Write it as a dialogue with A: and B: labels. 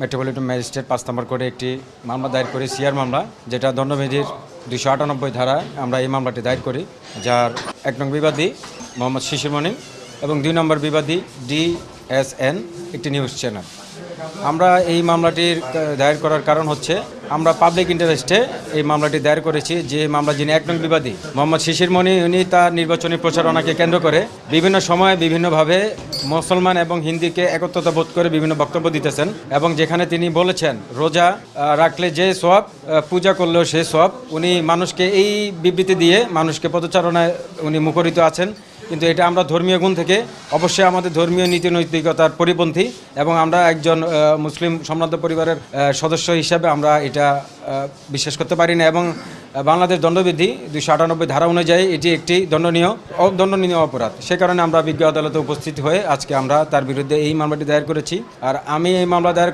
A: Metropolitan magistrate পাঁচ নম্বর করে একটি মামলা দায়ের করি, সিআর মামলা, যেটা দণ্ডবিধির দুশো আটানব্বই ধারা আমরা এই মামলাটি দায়ের করি, যার এক নং বিবাদী মোহাম্মদ শিশির মনি এবং দুই নম্বর বিবাদী ডিএসএন একটি নিউজ চ্যানেল। আমরা এই মামলাটির দায়ের করার কারণ হচ্ছে আমরা পাবলিক ইন্টারেস্টে এই মামলাটি দায়ের করেছি, যে মামলা যিনি এক নং বিবাদী, মোহাম্মদ শিশির মনি, উনি তার নির্বাচনী প্রচারণাকে কেন্দ্র করে বিভিন্ন সময়ে বিভিন্নভাবে মুসলমান এবং হিন্দিকে একত্রতা বোধ করে বিভিন্ন বক্তব্য দিতেছেন এবং যেখানে তিনি বলেছেন, রোজা রাখলে যে সব পূজা করলেও সে সব উনি মানুষকে এই বিবৃতি দিয়ে মানুষকে পদচারণায় উনি মুখরিত আছেন। কিন্তু এটা আমরা ধর্মীয় গুণ থেকে অবশ্যই আমাদের ধর্মীয় নীতি নৈতিকতার পরিপন্থী এবং আমরা একজন মুসলিম সম্রান্ত পরিবারের সদস্য হিসাবে আমরা এটা বিশ্বাস করতে পারি না এবং বাংলাদেশ দণ্ডবিধি দুশো আটানব্বই ধারা অনুযায়ী এটি একটি দণ্ডনীয় দণ্ডনীয় অপরাধ। সে কারণে আমরা বিজ্ঞ আদালতে উপস্থিত হয়ে আজকে আমরা তার বিরুদ্ধে এই মামলাটি দায়ের করেছি। আর আমি এই মামলা দায়ের